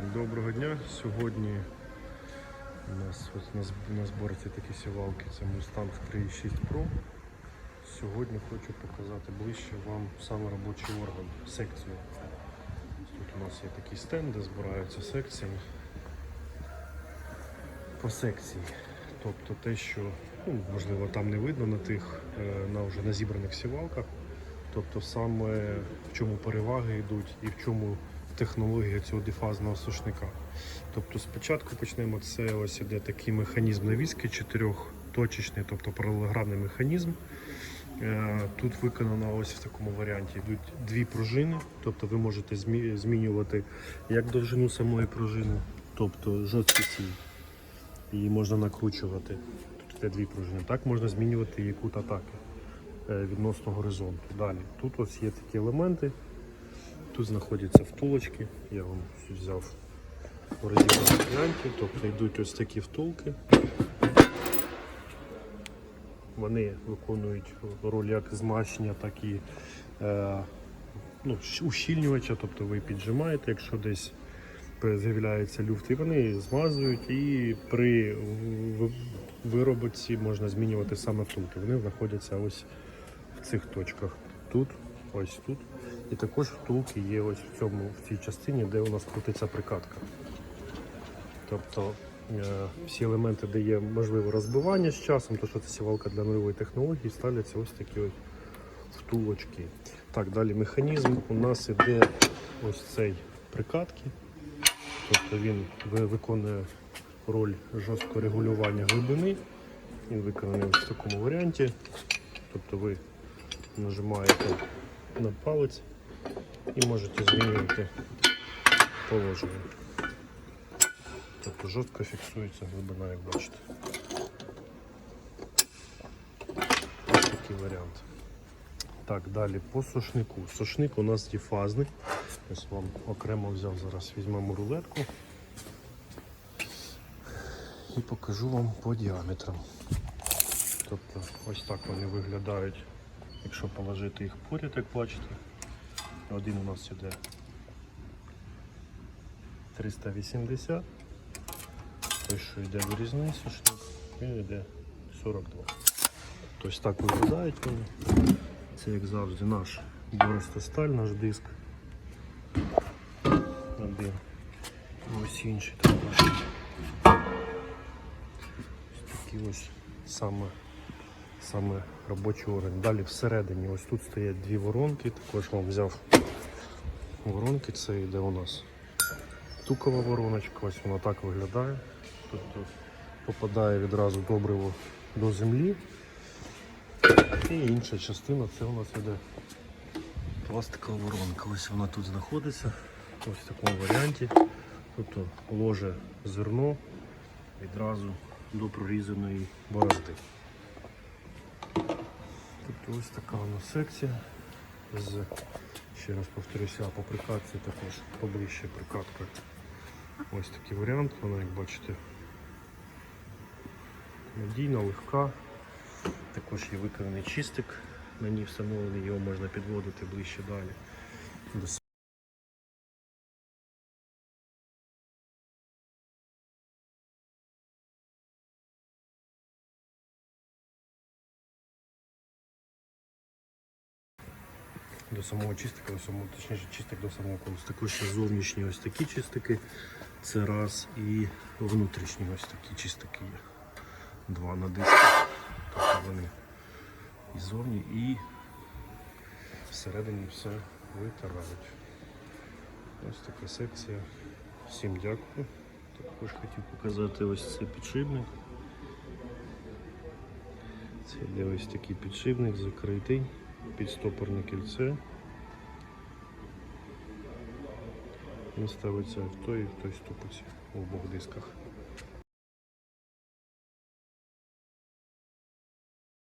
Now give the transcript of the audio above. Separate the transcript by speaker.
Speaker 1: Доброго дня. Сьогодні у нас ось на, зборці такі сівалки. Це Mustang 3.6 Pro. Сьогодні хочу показати ближче вам саме робочий орган, секцію. Тут у нас є такий стенд, де збираються секції. По секції. Тобто те, що ну, можливо там не видно на тих е, на вже на зібраних сівалках. Тобто саме в чому переваги йдуть і в чому технологія цього дифазного сушника. Тобто спочатку почнемо це ось іде такий механізм навіски чотирьохточечний, тобто паралелограмний механізм. Е, Тут виконано ось в такому варіанті йдуть дві пружини, тобто ви можете змінювати як довжину самої пружини, тобто жорсткість її. Можна накручувати. Тут йде дві пружини. Так можна змінювати її кут атаки е, відносно горизонту. Далі. Тут ось є такі елементи. Тут знаходяться втулочки. Я вам взяв у варіанті. Тобто йдуть ось такі втулки. Вони виконують роль як змащення, так і е, ну, ущільнювача, тобто ви піджимаєте, якщо десь з'являється люфт, і вони змазують, і при виробці можна змінювати саме втулки. Вони знаходяться ось в цих точках. Тут, ось тут. І також втулки є ось в цьому в цій частині, де у нас крутиться прикатка. Тобто е, всі елементи, де є можливе розбивання з часом, то що це сівалка для нульової технології, ставляться ось такі ось втулочки. Так, далі механізм у нас іде ось цей прикатки. Тобто він виконує роль жорсткого регулювання глибини. Він виконаний в такому варіанті. Тобто ви нажимаєте на палець і можете змінювати положення. Тобто жорстко фіксується глибина, як бачите. Ось такий варіант. Так, далі по сушнику. Сушник у нас діфазний. Ось вам окремо взяв зараз візьмемо рулетку і покажу вам по діаметрам. Тобто ось так вони виглядають, якщо положити їх поряд, як бачите. Один у нас іде 380, той, що йде вирізний сушник, він йде 42. Тобто так виглядають вони. Це як завжди наш боростосталь, наш диск. Один. Ось інший також. Ось такі ось саме, саме робочий орган. Далі всередині ось тут стоять дві воронки, також вам взяв воронки, це йде у нас тукова вороночка, ось вона так виглядає. Тобто попадає відразу добриво до землі. І інша частина це у нас іде пластикова воронка. Ось вона тут знаходиться, ось в такому варіанті. Тобто ложе зерно відразу до прорізаної борозди. Тобто ось така у секція. З, ще раз повторюся, по прикатці також поближче прикатка. Ось такий варіант, вона, як бачите, надійна, легка. Також є виконаний чистик, на ній встановлений, його можна підводити ближче далі. До самого чистика, до самого, точніше чистик до самого колесу. Також є зовнішні ось такі чистики, це раз, і внутрішні ось такі чистики є. Два на диску. Тобто вони і зовні, і всередині все витирають. Ось така секція. Всім дякую. Також хотів показати ось цей підшипник. Це йде ось такий підшипник закритий, підстопорне кільце. Він ставиться в той і в той ступиці в обох дисках.